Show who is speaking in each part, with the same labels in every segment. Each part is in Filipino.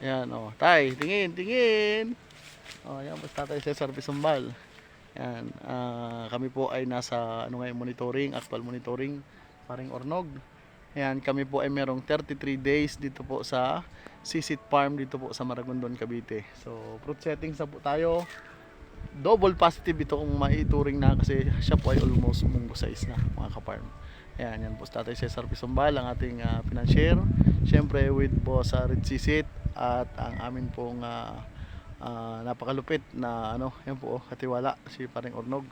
Speaker 1: Yan, oh. Tay, tingin, tingin. Oh, yan, basta tayo sa service sumbal. Yan, ah, kami po ay nasa, ano ngayon, monitoring, actual monitoring, paring Ornog. Yan, kami po ay merong 33 days dito po sa Sisit Farm dito po sa Maragondon, Cavite. So, fruit settings na po tayo. Double positive ito kung maituring na kasi siya po ay almost munggo size na mga kaparm. Ayan, yan po sa Tatay Cesar Pisombal, ang ating uh, financier. Siyempre with boss uh, Red Sisit at ang amin pong ah, ah, napakalupit na ano, yan po, oh, katiwala si paring Ornog.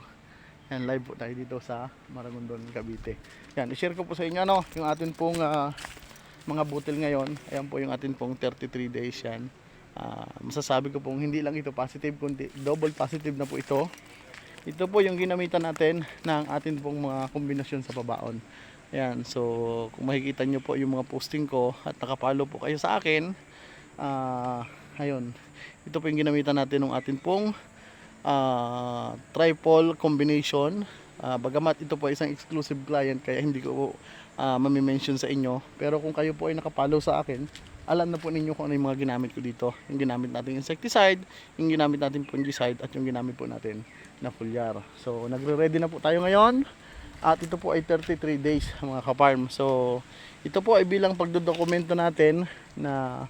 Speaker 1: Yan, live po tayo dito sa Maragondon, Cavite. Yan, i-share ko po sa inyo no, yung atin pong ah, mga butil ngayon. Ayan po yung atin pong 33 days yan. Ah, masasabi ko pong hindi lang ito positive, kundi double positive na po ito. Ito po yung ginamitan natin ng atin pong mga kombinasyon sa pabaon. Ayan, so kung makikita nyo po yung mga posting ko at nakapalo po kayo sa akin, ah, ayun, ito po yung ginamitan natin ng atin pong ah, triple combination. Ah, bagamat ito po ay isang exclusive client kaya hindi ko po ah, mamimension sa inyo. Pero kung kayo po ay nakapalo sa akin, alam na po ninyo kung ano yung mga ginamit ko dito. Yung ginamit natin insecticide, yung ginamit natin fungicide, at yung ginamit po natin na foliar. So, nagre-ready na po tayo ngayon. At ito po ay 33 days mga kaparm. So, ito po ay bilang pagdodokumento natin na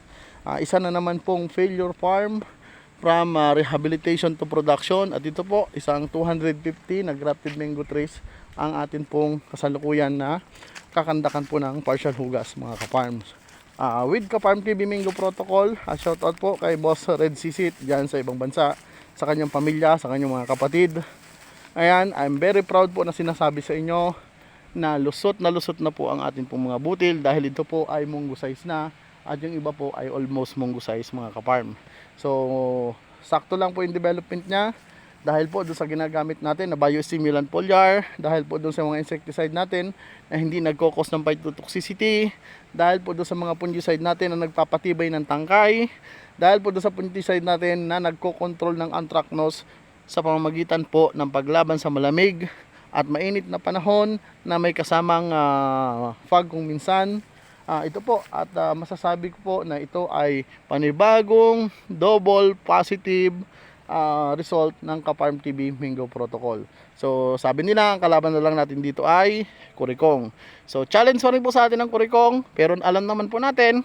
Speaker 1: ah, isa na naman pong failure farm from ah, rehabilitation to production. At ito po, isang 250 na grafted mango trees ang atin pong kasalukuyan na kakandakan po ng partial hugas mga kaparms. Ah, with Kaparm TV Mingo Protocol, uh, shout out po kay Boss Red Sisit dyan sa ibang bansa, sa kanyang pamilya, sa kanyang mga kapatid. Ayan, I'm very proud po na sinasabi sa inyo na lusot na lusot na po ang ating pong mga butil dahil ito po ay munggo size na at yung iba po ay almost munggo size mga kaparm. So, sakto lang po yung development niya dahil po doon sa ginagamit natin na biostimulant foliar, dahil po doon sa mga insecticide natin na hindi nagkokos ng phytotoxicity, dahil po doon sa mga fungicide natin na nagpapatibay ng tangkay, dahil po doon sa fungicide natin na nagkokontrol ng anthracnose sa pamamagitan po ng paglaban sa malamig at mainit na panahon na may kasamang ah, fog kung minsan. Ah, ito po at ah, masasabi ko po na ito ay panibagong double positive ah, result ng Kaparm TV Mingo Protocol. So sabi nila ang kalaban na lang natin dito ay Kurikong. So challenge pa rin po sa atin ang Kurikong pero alam naman po natin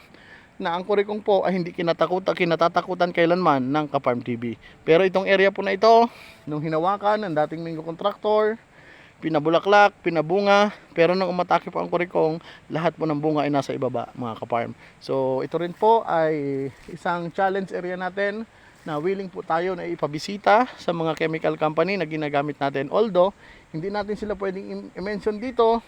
Speaker 1: na ang Kurikong po ay hindi kinatakutan, kinatatakutan kailanman ng Kaparm TV. Pero itong area po na ito, nung hinawakan ng dating Mingo Contractor, pinabulaklak, pinabunga, pero nung umatake po ang kurikong, lahat po ng bunga ay nasa ibaba mga kaparm. So ito rin po ay isang challenge area natin na willing po tayo na ipabisita sa mga chemical company na ginagamit natin. Although, hindi natin sila pwedeng i-mention dito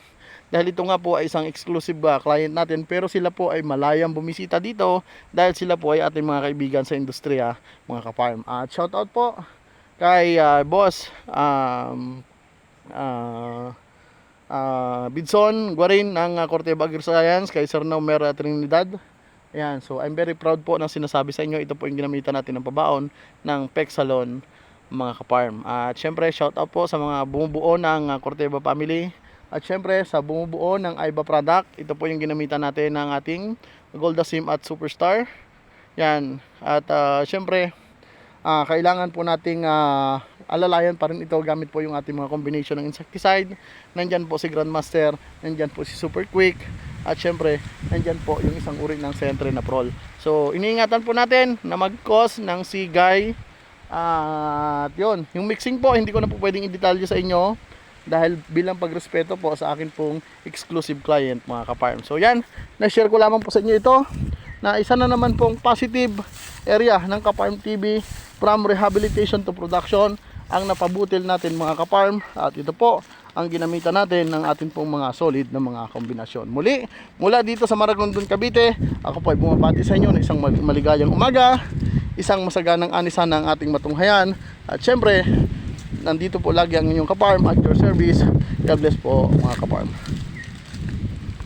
Speaker 1: dahil ito nga po ay isang exclusive ah, client natin pero sila po ay malayang bumisita dito dahil sila po ay ating mga kaibigan sa industriya mga kaparm. At shout out po kay ah, boss um, ah ah, Bidson Guarin ng uh, Corte Agri-Science kay Sir Nomer Trinidad. Ayan, so I'm very proud po na sinasabi sa inyo, ito po yung ginamitan natin ng pabaon ng Pexalon mga kaparm. At syempre, shout out po sa mga bumubuo ng uh, Corteva family. At syempre, sa bumubuo ng Aiba product, ito po yung ginamitan natin ng ating Goldasim at Superstar. Yan. At ah, syempre, ah, kailangan po nating ah, alalayan pa rin ito gamit po yung ating mga combination ng insecticide. Nandyan po si Grandmaster, nandyan po si Super Quick, at syempre, nandyan po yung isang uri ng Centre na Prol. So, iniingatan po natin na mag-cause ng sigay. At yun, yung mixing po, hindi ko na po pwedeng i-detalye sa inyo dahil bilang pagrespeto po sa akin pong exclusive client mga kaparm. So yan, na-share ko lamang po sa inyo ito na isa na naman pong positive area ng Kaparm TV from rehabilitation to production ang napabutil natin mga kaparm at ito po ang ginamitan natin ng ating pong mga solid na mga kombinasyon. Muli, mula dito sa Maragondon, Cavite, ako po ay bumabati sa inyo ng isang mal- maligayang umaga, isang masaganang anisan ng ating matunghayan at syempre, nandito po lagi ang inyong kaparm at your service. God bless po mga kaparm.